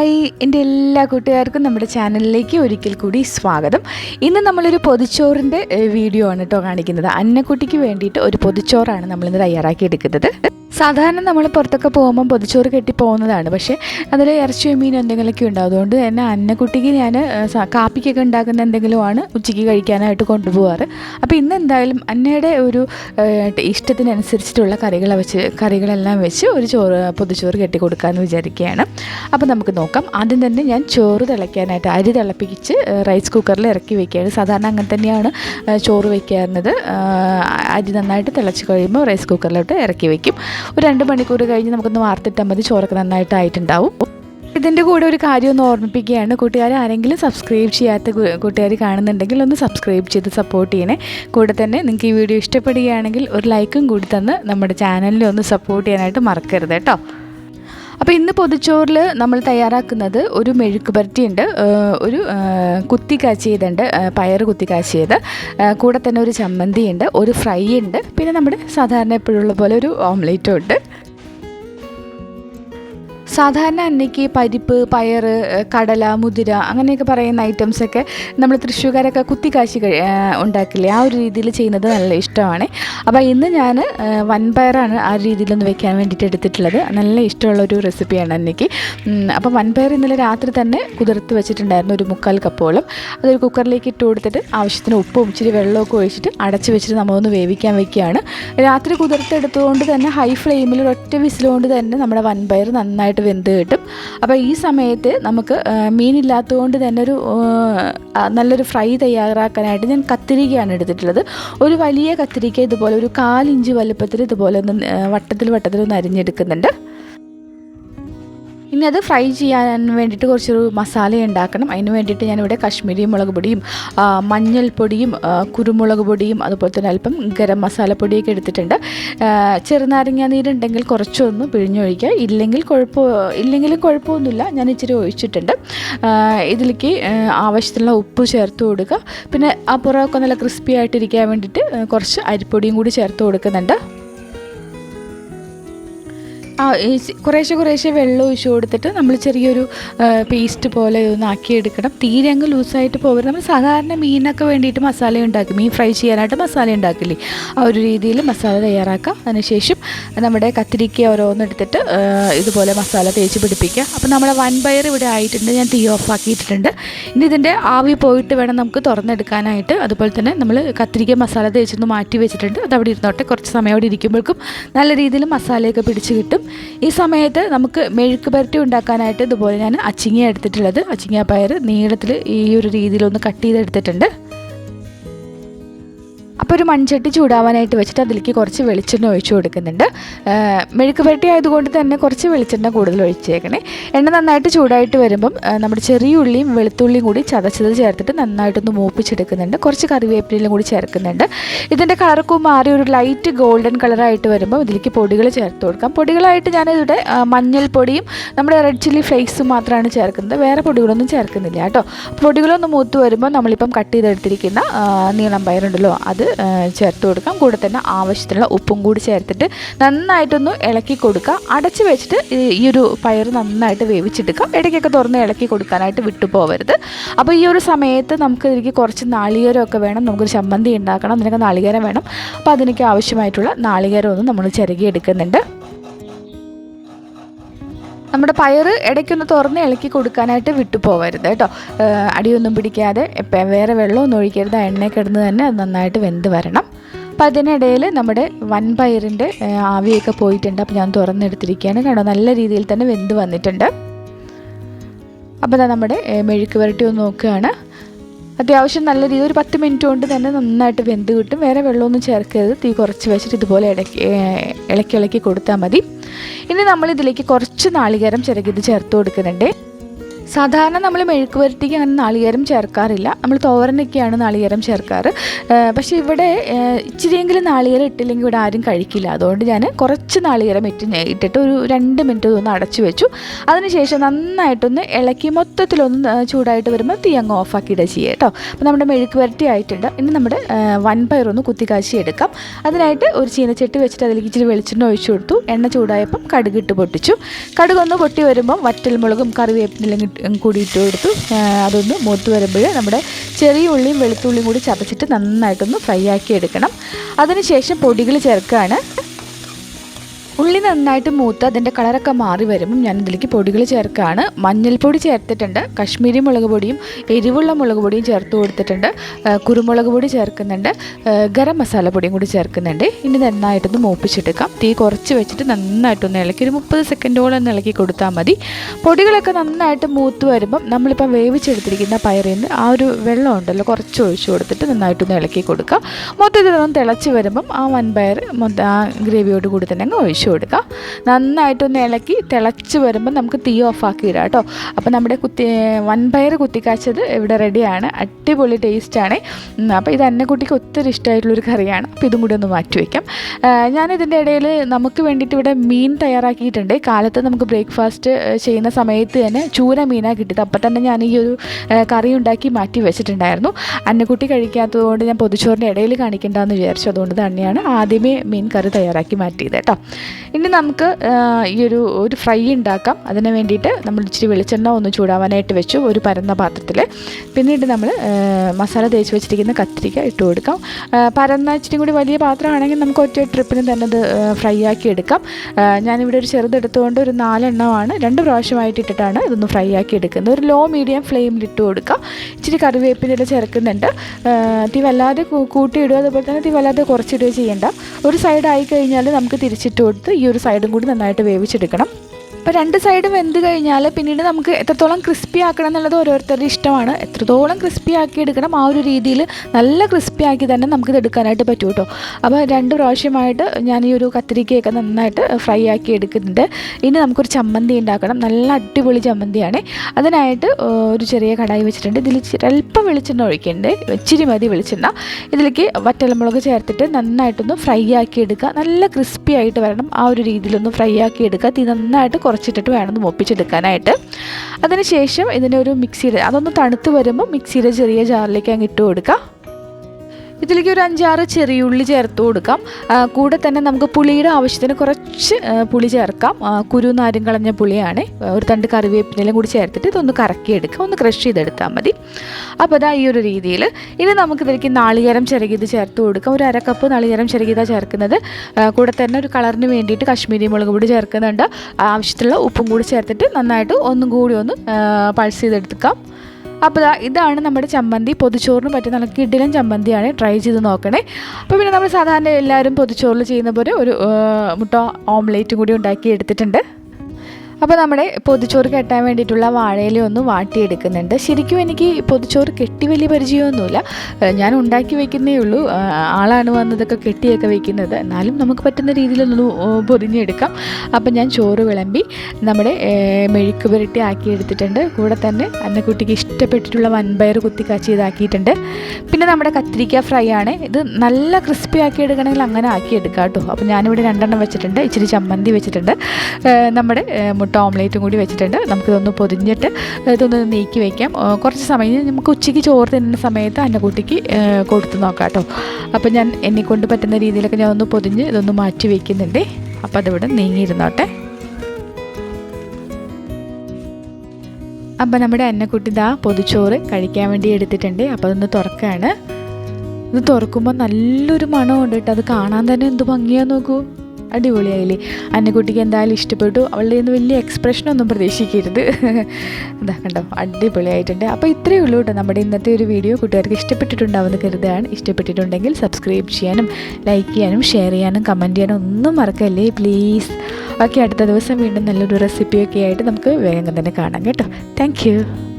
Hi എന്റെ എല്ലാ കൂട്ടുകാർക്കും നമ്മുടെ ചാനലിലേക്ക് ഒരിക്കൽ കൂടി സ്വാഗതം. ഇന്ന് നമ്മളൊരു പൊതിച്ചോറിന്റെ വീഡിയോ ആണ് കേട്ടോ കാണിക്കുന്നത്. അന്നക്കുട്ടിക്ക് വേണ്ടിയിട്ട് ഒരു പൊതിച്ചോറാണ് നമ്മളിന്ന് തയ്യാറാക്കി എടുക്കുന്നത്. സാധാരണ നമ്മൾ പുറത്തൊക്കെ പോകുമ്പോൾ പൊതിച്ചോറ് കെട്ടി പോകുന്നതാണ്. പക്ഷേ അതിൽ ഇറച്ചിയും മീനും എന്തെങ്കിലുമൊക്കെ ഉണ്ടാവും അതുകൊണ്ട് തന്നെ അന്നക്കുട്ടിക്ക് ഞാൻ കാപ്പിക്കൊക്കെ ഉണ്ടാക്കുന്ന എന്തെങ്കിലുമാണ് ഉച്ചയ്ക്ക് കഴിക്കാനായിട്ട് കൊണ്ടുപോകാറ് അപ്പോൾ ഇന്ന് എന്തായാലും അന്നയുടെ ഒരു ഇഷ്ടത്തിനനുസരിച്ചിട്ടുള്ള കറികൾ വെച്ച് കറികളെല്ലാം വെച്ച് ഒരു ചോറ് പൊതിച്ചോറ് കെട്ടി കൊടുക്കാമെന്ന് വിചാരിക്കുകയാണ്. അപ്പോൾ നമുക്ക് നോക്കാം. ആദ്യം തന്നെ ഞാൻ ചോറ് തിളയ്ക്കാനായിട്ട് അരി തിളപ്പിച്ച് റൈസ് കുക്കറിൽ ഇറക്കി വെക്കുകയാണ്. സാധാരണ അങ്ങനെ തന്നെയാണ് ചോറ് വയ്ക്കാറുന്നത് അരി നന്നായിട്ട് തിളച്ച് കഴിയുമ്പോൾ റൈസ് കുക്കറിലോട്ട് ഇറക്കി വെക്കും. ഒരു രണ്ട് മണിക്കൂർ കഴിഞ്ഞ് നമുക്കൊന്ന് വാർത്തിട്ടാൽ മതി. ചോറൊക്കെ നന്നായിട്ടായിട്ടുണ്ടാവും. ഇതിന്റെ കൂടെ ഒരു കാര്യം ഒന്ന് ഓർമ്മിപ്പിക്കുകയാണ്. കൂട്ടുകാർ ആരെങ്കിലും സബ്സ്ക്രൈബ് ചെയ്യാത്ത കൂട്ടുകാർ കാണുന്നുണ്ടെങ്കിൽ ഒന്ന് സബ്സ്ക്രൈബ് ചെയ്ത് സപ്പോർട്ട് ചെയ്യണേ. കൂടെ തന്നെ നിങ്ങൾക്ക് ഈ വീഡിയോ ഇഷ്ടപ്പെടുകയാണെങ്കിൽ ഒരു ലൈക്കും കൂടി തന്ന് നമ്മുടെ ചാനലിനെ ഒന്ന് സപ്പോർട്ട് ചെയ്യാനായിട്ട് മറക്കരുത് കേട്ടോ. അപ്പോൾ ഇന്ന് പൊതിച്ചോറിൽ നമ്മൾ തയ്യാറാക്കുന്നത് ഒരു മെഴുക്ക് പുരട്ടിയുണ്ട് ഒരു കുത്തി കാച്ചിയതുണ്ട് ഏഹ് പയറ് കുത്തി ഏഹ് കൂടെ തന്നെ ഒരു ചമ്മന്തിയുണ്ട് ഒരു ഫ്രൈ ഉണ്ട് പിന്നെ നമ്മുടെ സാധാരണ എപ്പോഴുള്ള പോലെ ഒരു ഓംലേറ്റും ഉണ്ട്. സാധാരണ അന്നയ്ക്ക് പരിപ്പ് പയർ കടല മുതിര അങ്ങനെയൊക്കെ പറയുന്ന ഐറ്റംസൊക്കെ നമ്മൾ തൃശ്ശൂർക്കാരൊക്കെ കുത്തിക്കാശി ഉണ്ടാക്കില്ലേ? ആ ഒരു രീതിയിൽ ചെയ്യുന്നത് നല്ല ഇഷ്ടമാണ്. അപ്പോൾ ഇന്ന് ഞാൻ വൻപയറാണ് ആ രീതിയിലൊന്ന് വെക്കാൻ വേണ്ടിയിട്ട് എടുത്തിട്ടുള്ളത്. നല്ല ഇഷ്ടമുള്ള ഒരു റെസിപ്പിയാണ് അന്നയ്ക്ക്. അപ്പോൾ വൻപയർ ഇന്നലെ രാത്രി തന്നെ കുതിർത്ത് വെച്ചിട്ടുണ്ടായിരുന്നു ഒരു മുക്കാൽ കപ്പോളം. അതൊരു കുക്കറിലേക്ക് ഇട്ട് കൊടുത്തിട്ട് ആവശ്യത്തിന് ഉപ്പും ഇച്ചിരി വെള്ളമൊക്കെ ഒഴിച്ചിട്ട് അടച്ച് വെച്ചിട്ട് നമ്മളൊന്ന് വേവിക്കാൻ വെക്കുകയാണ്. രാത്രി കുതിർത്തെടുത്തുകൊണ്ട് തന്നെ ഹൈ ഫ്ലെയിമിൽ ഒറ്റ വിസിലുകൊണ്ട് തന്നെ നമ്മുടെ വൻപയർ നന്നായിട്ട് വെന്ത് കിട്ടും. അപ്പോൾ ഈ സമയത്ത് നമുക്ക് മീനില്ലാത്തതുകൊണ്ട് തന്നെ ഒരു നല്ലൊരു ഫ്രൈ തയ്യാറാക്കാനായിട്ട് ഞാൻ കത്തിരിക്കയാണ് എടുത്തിട്ടുള്ളത്. ഒരു വലിയ കത്തിരിക്ക ഇതുപോലെ ഒരു കാലിഞ്ച് വലുപ്പത്തിൽ ഇതുപോലെ ഒന്ന് വട്ടത്തിൽ വട്ടത്തിൽ ഒന്ന് അരിഞ്ഞെടുക്കുന്നുണ്ട്. ഇനി അത് ഫ്രൈ ചെയ്യാൻ വേണ്ടിയിട്ട് കുറച്ചൊരു മസാല ഉണ്ടാക്കണം. അതിന് വേണ്ടിയിട്ട് ഞാനിവിടെ കശ്മീരി മുളക് പൊടിയും മഞ്ഞൾപ്പൊടിയും കുരുമുളക് പൊടിയും അതുപോലെ തന്നെ അല്പം ഗരം മസാലപ്പൊടിയൊക്കെ എടുത്തിട്ടുണ്ട്. ചെറുനാരങ്ങ നീരുണ്ടെങ്കിൽ കുറച്ചൊന്ന് പിഴിഞ്ഞൊഴിക്കുക. ഇല്ലെങ്കിൽ കുഴപ്പം ഇല്ലെങ്കിലും കുഴപ്പമൊന്നുമില്ല. ഞാൻ ഇച്ചിരി ഒഴിച്ചിട്ടുണ്ട്. ഇതിലേക്ക് ആവശ്യത്തിനുള്ള ഉപ്പ് ചേർത്ത് കൊടുക്കുക. പിന്നെ ആ പുറമൊക്കെ നല്ല ക്രിസ്പി ആയിട്ടിരിക്കാൻ വേണ്ടിയിട്ട് കുറച്ച് അരിപ്പൊടിയും കൂടി ചേർത്ത് കൊടുക്കുന്നുണ്ട്. ആ കുറേശ്ശെ കുറേശ്ശെ വെള്ളം ഒഴിച്ച് കൊടുത്തിട്ട് നമ്മൾ ചെറിയൊരു പേസ്റ്റ് പോലെ ഒന്ന് ആക്കിയെടുക്കണം തീരെ അങ്ങ് ലൂസായിട്ട് പോകരുത് നമ്മൾ സാധാരണ മീനൊക്കെ വേണ്ടിയിട്ട് മസാല ഉണ്ടാക്കും. മീൻ ഫ്രൈ ചെയ്യാനായിട്ട് മസാല ഉണ്ടാക്കില്ലേ? ആ ഒരു രീതിയിൽ മസാല തയ്യാറാക്കാം. അതിനുശേഷം നമ്മുടെ കത്തിരിക്ക ഓരോന്നെടുത്തിട്ട് ഇതുപോലെ മസാല തേച്ച് പിടിപ്പിക്കുക അപ്പോൾ നമ്മുടെ വൺ ബയർ ഇവിടെ ആയിട്ടുണ്ട്. ഞാൻ തീ ഓഫ് ആക്കിയിട്ടുണ്ട് ഇനി ഇതിന്റെ ആവി പോയിട്ട് വേണം നമുക്ക് തുറന്നെടുക്കാനായിട്ട്. അതുപോലെ തന്നെ നമ്മൾ കത്തിരിക്ക മസാല തേച്ചൊന്ന് മാറ്റി വെച്ചിട്ടുണ്ട്. അത് അവിടെ ഇരുന്നോട്ടെ. കുറച്ച് സമയം അവിടെ ഇരിക്കുമ്പോഴേക്കും നല്ല രീതിയിൽ മസാലയൊക്കെ പിടിച്ച് കിട്ടും. ഈ സമയത്ത് നമുക്ക് മെഴുക്ക് പുരട്ടി ഉണ്ടാക്കാനായിട്ട് ഇതുപോലെ ഞാൻ അച്ചിങ്ങ എടുത്തിട്ടുള്ളത്. അച്ചിങ്ങ പയർ നീളത്തിൽ ഈ ഒരു രീതിയിലൊന്ന് കട്ട് ചെയ്തെടുത്തിട്ടുണ്ട്. അപ്പോൾ ഒരു മൺചട്ടി ചൂടാവാനായിട്ട് വെച്ചിട്ട് അതിലേക്ക് കുറച്ച് വെളിച്ചെണ്ണ ഒഴിച്ചു കൊടുക്കുന്നുണ്ട്. മെഴുക്ക് പുരട്ടി ആയതുകൊണ്ട് തന്നെ കുറച്ച് വെളിച്ചെണ്ണ കൂടുതൽ ഒഴിച്ചേക്കണേ. എണ്ണ നന്നായിട്ട് ചൂടായിട്ട് വരുമ്പം നമ്മുടെ ചെറിയ ഉള്ളിയും വെളുത്തുള്ളിയും കൂടി ചതച്ചത് ചേർത്തിട്ട് നന്നായിട്ടൊന്ന് മൂപ്പിച്ചെടുക്കുന്നുണ്ട്. കുറച്ച് കറിവേപ്പിലയും കൂടി ചേർക്കുന്നുണ്ട്. ഇതിന്റെ കളറൊക്കെ മാറി ഒരു ലൈറ്റ് ഗോൾഡൻ കളറായിട്ട് വരുമ്പോൾ ഇതിലേക്ക് പൊടികൾ ചേർത്ത് കൊടുക്കാം. പൊടികളായിട്ട് ഞാനിവിടെ മഞ്ഞൾപ്പൊടിയും നമ്മുടെ റെഡ് ചില്ലി ഫ്ലേക്സും മാത്രമാണ് ചേർക്കുന്നത്. വേറെ പൊടികളൊന്നും ചേർക്കുന്നില്ല കേട്ടോ. പൊടികളൊന്ന് മൂത്ത് വരുമ്പോൾ നമ്മളിപ്പം കട്ട് ചെയ്തെടുത്തിരിക്കുന്ന നീളം പയറുണ്ടല്ലോ അത് ചേർത്ത് കൊടുക്കാം. കൂടെ തന്നെ ആവശ്യത്തിനുള്ള ഉപ്പും കൂടി ചേർത്തിട്ട് നന്നായിട്ടൊന്ന് ഇളക്കി കൊടുക്കുക അടച്ച് വെച്ചിട്ട് ഈ- ഒരു പയർ നന്നായിട്ട് വേവിച്ചെടുക്കാം. ഇടയ്ക്കൊക്കെ തുറന്ന് ഇളക്കി കൊടുക്കാനായിട്ട് വിട്ടു പോകരുത് അപ്പോൾ ഈ ഒരു സമയത്ത് നമുക്ക് ഇതിലേക്ക് കുറച്ച് നാളികേരമൊക്കെ വേണം. നമുക്കൊരു ചമ്മന്തി ഉണ്ടാക്കണം. അതിനൊക്കെ നാളികേരം വേണം. അപ്പോൾ അതിനൊക്കെ ആവശ്യമായിട്ടുള്ള നാളികേരം ഒന്ന് നമ്മൾ ചിരകി എടുക്കുന്നുണ്ട്. നമ്മുടെ പയർ ഇടയ്ക്കൊന്ന് തുറന്ന് ഇളക്കി കൊടുക്കാനായിട്ട് വിട്ടു പോകരുത് കേട്ടോ. അടിയൊന്നും പിടിക്കാതെ വേറെ വെള്ളമൊന്നും ഒഴിക്കരുത്. എണ്ണ കിടന്ന് തന്നെ അത് നന്നായിട്ട് വെന്ത് വരണം. അപ്പം അതിനിടയിൽ നമ്മുടെ വൻപയറിന്റെ ആവിയൊക്കെ പോയിട്ടുണ്ട്. അപ്പം ഞാൻ തുറന്നെടുത്തിരിക്കുകയാണ്. കേട്ടോ നല്ല രീതിയിൽ തന്നെ വെന്ത് വന്നിട്ടുണ്ട്. അപ്പോൾ നമ്മുടെ മെഴുക്ക് വരട്ടി ഒന്ന് നോക്കുകയാണ്. അത്യാവശ്യം നല്ല രീതിയിൽ ഒരു പത്ത് മിനിറ്റ് കൊണ്ട് തന്നെ നന്നായിട്ട് വെന്ത് കിട്ടും. വേറെ വെള്ളമൊന്നും ചേർക്കരുത്. തീ കുറച്ച് വെച്ചിട്ട് ഇതുപോലെ ഇടയ്ക്ക് ഇളക്കി ഇളക്കി കൊടുത്താൽ മതി. ഇനി നമ്മൾ ഇതിലേക്ക് കുറച്ച് നാളികേരം ചിരകിത് ചേർത്ത് കൊടുക്കുന്നുണ്ട്. സാധാരണ നമ്മൾ മെഴുക്ക് വരട്ടിക്ക് അങ്ങനെ നാളികേരം ചേർക്കാറില്ല. നമ്മൾ തോരനൊക്കെയാണ് നാളികേരം ചേർക്കാറ്. പക്ഷേ ഇവിടെ ഇച്ചിരിയെങ്കിലും നാളികേരം ഇട്ടില്ലെങ്കിൽ ഇവിടെ ആരും കഴിക്കില്ല. അതുകൊണ്ട് ഞാൻ കുറച്ച് നാളികേരം ഇട്ട് ഇട്ടിട്ട് ഒരു രണ്ട് മിനിറ്റ് ഒന്ന് അടച്ചു വെച്ചു. അതിനുശേഷം നന്നായിട്ടൊന്ന് ഇളക്കി മൊത്തത്തിലൊന്ന് ചൂടായിട്ട് വരുമ്പോൾ തീ അങ്ങ് ഓഫാക്കിയിടുക ചെയ്യുക കേട്ടോ. അപ്പോൾ നമ്മുടെ മെഴുക്ക് വരട്ടി ആയിട്ടുണ്ട്. ഇനി നമ്മുടെ വൻപയർ ഒന്ന് കുത്തിക്കാച്ചി എടുക്കാം. അതിനായിട്ട് ഒരു ചീനച്ചട്ടി വെച്ചിട്ട് അതിലേക്ക് ഇച്ചിരി വെളിച്ചെണ്ണ ഒഴിച്ചു കൊടുത്തു. എണ്ണ ചൂടായപ്പം കടുകിട്ട് പൊട്ടിച്ചു. കടുകൊന്ന് പൊട്ടി വരുമ്പം വറ്റൽമുളകും കറിവേപ്പിനെല്ലാം കൂടി ഇട്ട് കൊടുത്തു അതൊന്ന് മൂത്ത് വരുമ്പോൾ നമ്മുടെ ചെറിയ ഉള്ളിയും വെളുത്തുള്ളിയും കൂടി ചതച്ചിട്ട് നന്നായിട്ടൊന്ന് ഫ്രൈ ആക്കി എടുക്കണം. അതിനുശേഷം പൊടികൾ ചേർക്കുകയാണ്. ഉള്ളി നന്നായിട്ട് മൂത്ത് അതിന്റെ കളറൊക്കെ മാറി വരുമ്പം ഞാൻ ഇതിലേക്ക് പൊടികൾ ചേർക്കുകയാണ് മഞ്ഞൾപ്പൊടി ചേർത്തിട്ടുണ്ട് കശ്മീരി മുളക് പൊടിയും എരിവുള്ള മുളക് പൊടിയും ചേർത്ത് കൊടുത്തിട്ടുണ്ട് കുരുമുളക് പൊടി ചേർക്കുന്നുണ്ട് ഗരം മസാല പൊടിയും കൂടി ചേർക്കുന്നുണ്ട്. ഇനി നന്നായിട്ടൊന്ന് മൂപ്പിച്ചെടുക്കാം. തീ കുറച്ച് വെച്ചിട്ട് നന്നായിട്ടൊന്ന് ഇളക്കി ഒരു മുപ്പത് സെക്കൻഡോളം ഇളക്കി കൊടുത്താൽ മതി. പൊടികളൊക്കെ നന്നായിട്ട് മൂത്ത് വരുമ്പം നമ്മളിപ്പം വേവിച്ചെടുത്തിരിക്കുന്ന പയറിൽ നിന്ന് ആ ഒരു വെള്ളം ഉണ്ടല്ലോ കുറച്ച് ഒഴിച്ചു കൊടുത്തിട്ട് നന്നായിട്ടൊന്ന് ഇളക്കി കൊടുക്കുക മൊത്തത്തിൽ തിളച്ച് വരുമ്പം ആ വൻപയർ മൊത്തം ആ ഗ്രേവിയോട് കൂടി തന്നെ അങ്ങ് ഒഴിച്ചു കൊടുക്കുക നന്നായിട്ടൊന്ന് ഇളക്കി തിളച്ച് വരുമ്പോൾ നമുക്ക് തീ ഓഫാക്കി ഇടാം കേട്ടോ. അപ്പോൾ നമ്മുടെ കുത്തി വൻപയർ കുത്തിക്കാച്ചത് ഇവിടെ റെഡിയാണ് അടിപൊളി ടേസ്റ്റാണ് അപ്പോൾ ഇത് അന്നക്കുട്ടിക്ക് ഒത്തിരി ഇഷ്ടമായിട്ടുള്ളൊരു കറിയാണ്. അപ്പോൾ ഇതും കൂടി ഒന്ന് മാറ്റി വയ്ക്കാം ഞാനിതിന്റെ ഇടയിൽ നമുക്ക് വേണ്ടിയിട്ട് ഇവിടെ മീൻ തയ്യാറാക്കിയിട്ടുണ്ട്. കാലത്ത് നമുക്ക് ബ്രേക്ക്ഫാസ്റ്റ് ചെയ്യുന്ന സമയത്ത് തന്നെ ചൂര മീനാണ് കിട്ടിയത്. അപ്പോൾ തന്നെ ഞാൻ ഈ ഒരു കറി ഉണ്ടാക്കി മാറ്റി വെച്ചിട്ടുണ്ടായിരുന്നു. അന്നക്കുട്ടി കഴിക്കാത്തത് കൊണ്ട് ഞാൻ പൊതുച്ചോറിന്റെ ഇടയിൽ കാണിക്കേണ്ടതെന്ന് വിചാരിച്ചു. അതുകൊണ്ട് തന്നെയാണ് ആദ്യമേ മീൻ കറി തയ്യാറാക്കി മാറ്റിയത് കേട്ടോ. ഇനി നമുക്ക് ഈ ഒരു ഒരു ഫ്രൈ ഉണ്ടാക്കാം. അതിന് വേണ്ടിയിട്ട് നമ്മൾ ഇച്ചിരി വെളിച്ചെണ്ണ ഒന്ന് ചൂടാവാനായിട്ട് വെച്ചു ഒരു പരന്ന പാത്രത്തിൽ പിന്നീട് നമ്മൾ മസാല തേച്ച് വെച്ചിരിക്കുന്ന കത്തിരിക്ക ഇട്ട് കൊടുക്കാം. പരന്ന ഇച്ചിരി കൂടി വലിയ പാത്രമാണെങ്കിൽ നമുക്ക് ഒറ്റ ട്രിപ്പിന് തന്നെ അത് ഫ്രൈ ആക്കി എടുക്കാം. ഞാനിവിടെ ഒരു ചെറുതെടുത്തുകൊണ്ട് ഒരു നാലെണ്ണമാണ്. രണ്ട് പ്രാവശ്യമായിട്ട് ഇട്ടിട്ടാണ് ഇതൊന്ന് ഫ്രൈ ആക്കി എടുക്കുന്നത്. ഒരു ലോ മീഡിയം ഫ്ലെയിമിൽ ഇട്ട് കൊടുക്കാം. ഇച്ചിരി കറിവേപ്പില ചേർക്കുന്നുണ്ട്. തീ വല്ലാതെ കൂട്ടിയിടുക അതുപോലെ തന്നെ തീ വല്ലാതെ കുറച്ചിടുക ചെയ്യേണ്ട. ഒരു സൈഡായി കഴിഞ്ഞാൽ നമുക്ക് തിരിച്ചിട്ട് കൊടുത്ത് ഈ ഒരു സൈഡും കൂടി നന്നായിട്ട് വേവിച്ചെടുക്കണം. അപ്പോൾ രണ്ട് സൈഡും വെന്ത് കഴിഞ്ഞാൽ പിന്നീട് നമുക്ക് എത്രത്തോളം ക്രിസ്പി ആക്കണം എന്നുള്ളത് ഓരോരുത്തരുടെ ഇഷ്ടമാണ്. എത്രത്തോളം ക്രിസ്പി ആക്കി എടുക്കണം ആ ഒരു രീതിയിൽ നല്ല ക്രിസ്പി ആക്കി തന്നെ നമുക്കിത് എടുക്കാനായിട്ട് പറ്റും കേട്ടോ. അപ്പോൾ രണ്ട് പ്രാവശ്യമായിട്ട് ഞാൻ ഈ ഒരു കത്തിരിക്കയൊക്കെ നന്നായിട്ട് ഫ്രൈ ആക്കി എടുക്കുന്നുണ്ട്. ഇനി നമുക്കൊരു ചമ്മന്തി ഉണ്ടാക്കണം. നല്ല അടിപൊളി ചമ്മന്തിയാണ്. അതിനായിട്ട് ഒരു ചെറിയ കടായി വെച്ചിട്ടുണ്ട്. ഇതിൽ അല്പം വെളിച്ചെണ്ണ ഒഴിക്കേണ്ടത് ഇച്ചിരി മതി വെളിച്ചെണ്ണ. ഇതിലേക്ക് വറ്റലമുളക് ചേർത്തിട്ട് നന്നായിട്ടൊന്ന് ഫ്രൈ ആക്കി എടുക്കുക. നല്ല ക്രിസ്പി ആയിട്ട് വരണം. ആ ഒരു രീതിയിലൊന്ന് ഫ്രൈ ആക്കി എടുക്കുക. തീ നന്നായിട്ട് കുറച്ചിട്ടിട്ട് വേണം മൊപ്പിച്ചെടുക്കാനായിട്ട് അതിനുശേഷം ഇതിനെ ഒരു മിക്സിയുടെ അതൊന്ന് തണുത്ത് വരുമ്പോൾ മിക്സിയുടെ ചെറിയ ജാറിലേക്ക് അങ്ങ് ഇട്ട് കൊടുക്കുക ഇതിലേക്ക് ഒരു അഞ്ചാറ് ചെറിയ ഉള്ളി ചേർത്ത് കൊടുക്കാം. കൂടെ തന്നെ നമുക്ക് പുളിയുടെ ആവശ്യത്തിന് കുറച്ച് പുളി ചേർക്കാം. കുരു നാരും കളഞ്ഞ പുളിയാണ്. ഒരു തണ്ട് കറിവേപ്പിനെല്ലാം കൂടി ചേർത്തിട്ട് ഇതൊന്ന് കറക്കിയെടുക്കുക ഒന്ന് ക്രഷ് ചെയ്തെടുത്താൽ മതി. അപ്പോൾ അതാ ഈ ഒരു രീതിയിൽ ഇനി നമുക്ക് ഇതിലേക്ക് നാളികേരം ചിരകിയത് ചേർത്ത് കൊടുക്കാം. ഒരു അരക്കപ്പ് നാളികേരം ചിരകിയതാണ് ചേർക്കുന്നത്. കൂടെ തന്നെ ഒരു കളറിന് വേണ്ടിയിട്ട് കാശ്മീരി മുളക് പൊടി ചേർക്കുന്നുണ്ട്. ആവശ്യത്തിലുള്ള ഉപ്പും കൂടി ചേർത്തിട്ട് നന്നായിട്ട് ഒന്നും കൂടി ഒന്ന് പൾസ് ചെയ്തെടുക്കാം. അപ്പോൾ ഇതാ ഇതാണ് നമ്മുടെ ചമ്മന്തി. പൊതിച്ചോറിന് പറ്റിയ നല്ല കിഡിലും ചമ്മന്തിയാണ്. ട്രൈ ചെയ്ത് നോക്കണേ. അപ്പോൾ പിന്നെ നമ്മൾ സാധാരണ എല്ലാവരും പൊതിച്ചോറിൽ ചെയ്യുന്ന പോലെ ഒരു മുട്ട ഓംലേറ്റും കൂടി ഉണ്ടാക്കി എടുത്തിട്ടുണ്ട്. അപ്പോൾ നമ്മുടെ പൊതിച്ചോറ് കെട്ടാൻ വേണ്ടിയിട്ടുള്ള വാഴയില ഒന്ന് വാട്ടിയെടുക്കുന്നുണ്ട്. ശരിക്കും എനിക്ക് പൊതിച്ചോറ് കെട്ടി വലിയ പരിചയമൊന്നുമില്ല. ഞാൻ ഉണ്ടാക്കി വെക്കുന്നേ ഉള്ളൂ. ആളാണ് വന്നതൊക്കെ കെട്ടിയൊക്കെ വെക്കുന്നത്. എന്നാലും നമുക്ക് പറ്റുന്ന രീതിയിലൊന്ന് പൊതിഞ്ഞെടുക്കാം. അപ്പം ഞാൻ ചോറ് വിളമ്പി നമ്മുടെ മെഴുക്ക് പുരട്ടി ആക്കി എടുത്തിട്ടുണ്ട് കൂടെ തന്നെ അന്നക്കുട്ടിക്ക് ഇഷ്ടപ്പെട്ടിട്ടുള്ള വൻപയർ കുത്തി കാച്ചി ഇതാക്കിയിട്ടുണ്ട്. പിന്നെ നമ്മുടെ കത്തിരിക്ക ഫ്രൈ ആണ്. ഇത് നല്ല ക്രിസ്പി ആക്കി എടുക്കണമെങ്കിൽ അങ്ങനെ ആക്കി എടുക്കാം കേട്ടോ. അപ്പോൾ ഞാനിവിടെ രണ്ടെണ്ണം വെച്ചിട്ടുണ്ട്. ഇച്ചിരി ചമ്മന്തി വെച്ചിട്ടുണ്ട്. നമ്മുടെ മുട്ട ഓംലേറ്റും കൂടി വെച്ചിട്ടുണ്ട്. നമുക്കിതൊന്ന് പൊതിഞ്ഞിട്ട് ഇതൊന്ന് നീക്കി വയ്ക്കാം കുറച്ച് സമയം നമുക്ക് ഉച്ചയ്ക്ക് ചോറ് തിന്നുന്ന സമയത്ത് അന്നക്കുട്ടിക്ക് കൊടുത്ത് നോക്കാം കേട്ടോ. അപ്പോൾ ഞാൻ എന്നെക്കൊണ്ട് പറ്റുന്ന രീതിയിലൊക്കെ ഞാൻ ഒന്ന് പൊതിഞ്ഞ് ഇതൊന്ന് മാറ്റി വയ്ക്കുന്നുണ്ട് അപ്പോൾ അതിവിടെ നീങ്ങിയിരുന്നോട്ടെ. അപ്പം നമ്മുടെ അന്നക്കുട്ടി ഇതാ പൊതിച്ചോറ് കഴിക്കാൻ വേണ്ടി എടുത്തിട്ടുണ്ട്. അപ്പോൾ അതൊന്ന് തുറക്കുകയാണ് ഇത് തുറക്കുമ്പോൾ നല്ലൊരു മണമുണ്ട് കേട്ടോ. അത് കാണാൻ തന്നെ എന്ത് ഭംഗിയാ നോക്കൂ. അടിപൊളിയായില്ലേ? അന്നക്കുട്ടിക്ക് എന്തായാലും ഇഷ്ടപ്പെട്ടു. അവളുടെ നിന്ന് വലിയ എക്സ്പ്രഷനൊന്നും പ്രതീക്ഷിക്കരുത്. എന്താ കണ്ടോ അടിപൊളിയായിട്ടുണ്ട്. അപ്പോൾ ഇത്രയേ ഉള്ളൂ കേട്ടോ നമ്മുടെ ഇന്നത്തെ ഒരു വീഡിയോ. കൂട്ടുകാർക്ക് ഇഷ്ടപ്പെട്ടിട്ടുണ്ടാവുമെന്ന് കരുതുകയാണ്. ഇഷ്ടപ്പെട്ടിട്ടുണ്ടെങ്കിൽ സബ്സ്ക്രൈബ് ചെയ്യാനും ലൈക്ക് ചെയ്യാനും ഷെയർ ചെയ്യാനും കമന്റ് ചെയ്യാനും ഒന്നും മറക്കല്ലേ? പ്ലീസ് ഓക്കെ അടുത്ത ദിവസം വീണ്ടും നല്ലൊരു റെസിപ്പിയൊക്കെ ആയിട്ട് നമുക്ക് വേഗം തന്നെ കാണാം കേട്ടോ. താങ്ക്